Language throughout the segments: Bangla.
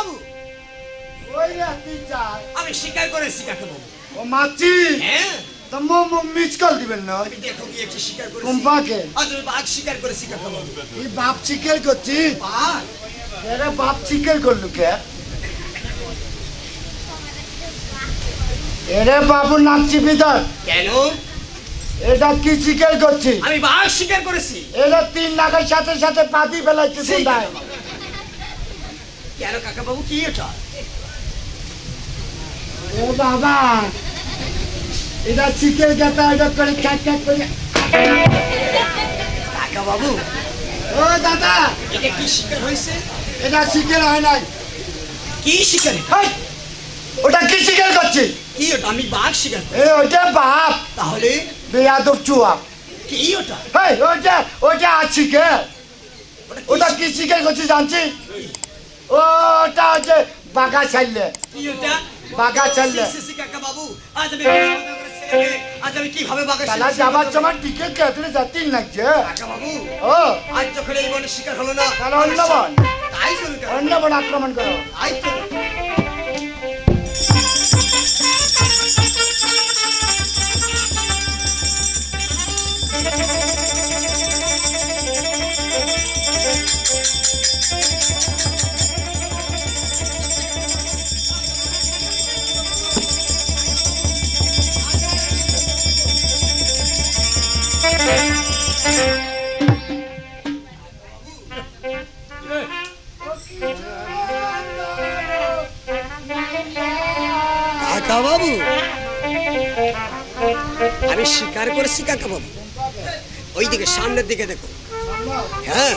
বাবু। ওই আমি স্বীকার করেছি কাকা বাবু। ও মাছি? হ্যাঁ। তো মো মো দিবেন না? আমি দেখো গিয়ে একটু স্বীকার করেছি। কোম্পাকে আজ আমি বাঘ স্বীকার করেছি কাকা বাবু। এই বাপ চিকেল করছি? বাঘ এরা বাপ চিকেল করলু কে? এরে বাবু নাচছি ভিতর কেন? এটা কি চিকেল করছি? আমি বাঘ স্বীকার করেছি। এরা তিন নাগের সাথে সাথে পাতি কোথায় বাবু। কেন কাকা বাবু কি এটা? ও বাবা! এটা চিকেল গেতা এটা করে খ্যাক খ্যাক করে। কাকা বাবু ও দাদা! এটা কি স্বীকার হয়েছে? এটা চিকেল হয় নাই। কি স্বীকার হেই, ওটা কি চিকেল করছি? কি ওটা? আমি বাঘ স্বীকার করি। এ ওটা বাপ তাহলে? বেয়াদব চুয়া। কি ওটা? হেই ওটা ওটা আছি কে ওটা কি চিকেন করছি জানছি ওটা হচ্ছে বাঘা ছাড়লে কি ওটা? বাগা ছাড়লে কাকা বাবু আজ আমি আজ আমি কীভাবে বাঘের তালা যাবার সময় টিকিট কেটে যাচ্ছি নাকি কাকা বাবু ও। আজ যখন এই বনের শিকার হলো না তাহলে অন্য বন তাই অন্য বন আক্রমণ করো। তাই বাবু আমি স্বীকার করেছি কাকা বাবু ওই দিকে সামনের দিকে দেখো। হ্যাঁ?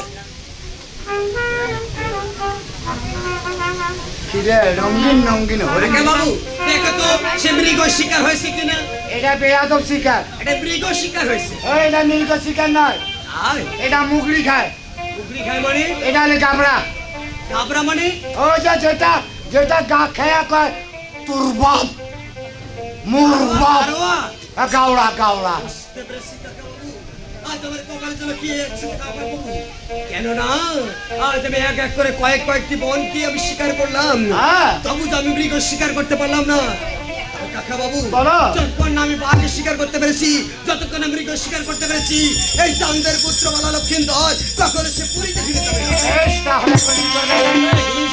কিরে রঙিন রঙিন। হরিণ কাকা বাবু? দেখো তো সে মৃগ শিকার হয়েছে কিনা? এটা বেয়াদব শিকার। এটা মৃগ শিকার হয়েছে? ও এটা নীলক শিকার নয়। আর এটা মুগলি খায়। মানে? এটা হলে গাবড়া কাবরা মানে? ও যে যেটা যেটা গা খেয়া কয় তোর বাপ। মোর বাপ। গাওড়া আজ আমার কপালে যেন কি এসেছে কাকা বাবু কেন না আজ আমি এক এক করে কয়েক কয়েকটি বনকে আমি শিকার করলাম। হ্যাঁ। তবু তো আমি মৃগ শিকার করতে পারলাম না। কাকা বাবু। যতক্ষণ আমি বাঘের শিকার করতে পেরেছি যতক্ষণ না মৃগ শিকার করতে পেরেছি এই চান্দের পুত্র বালা লক্ষিন্দর তখন সে পুরীতে ফিরে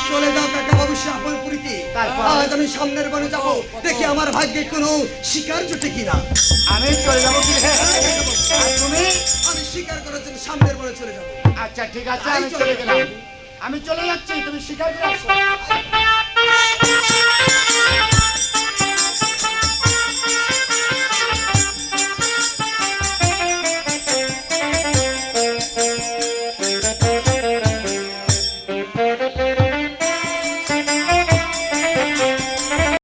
চলে যাও কাকা। আজ আমি সামনের বনে যাব। দেখি আমার ভাগ্যে কোনো শিকার জুটে কিনা। আমি চলে যাব কি? হে? আর তুমি? আমি শিকার করার জন্য সামনের বনে চলে যাব। আচ্ছা ঠিক আছে আমি চলে গেলাম। আমি চলে যাচ্ছি তুমি শিকার করে আসো।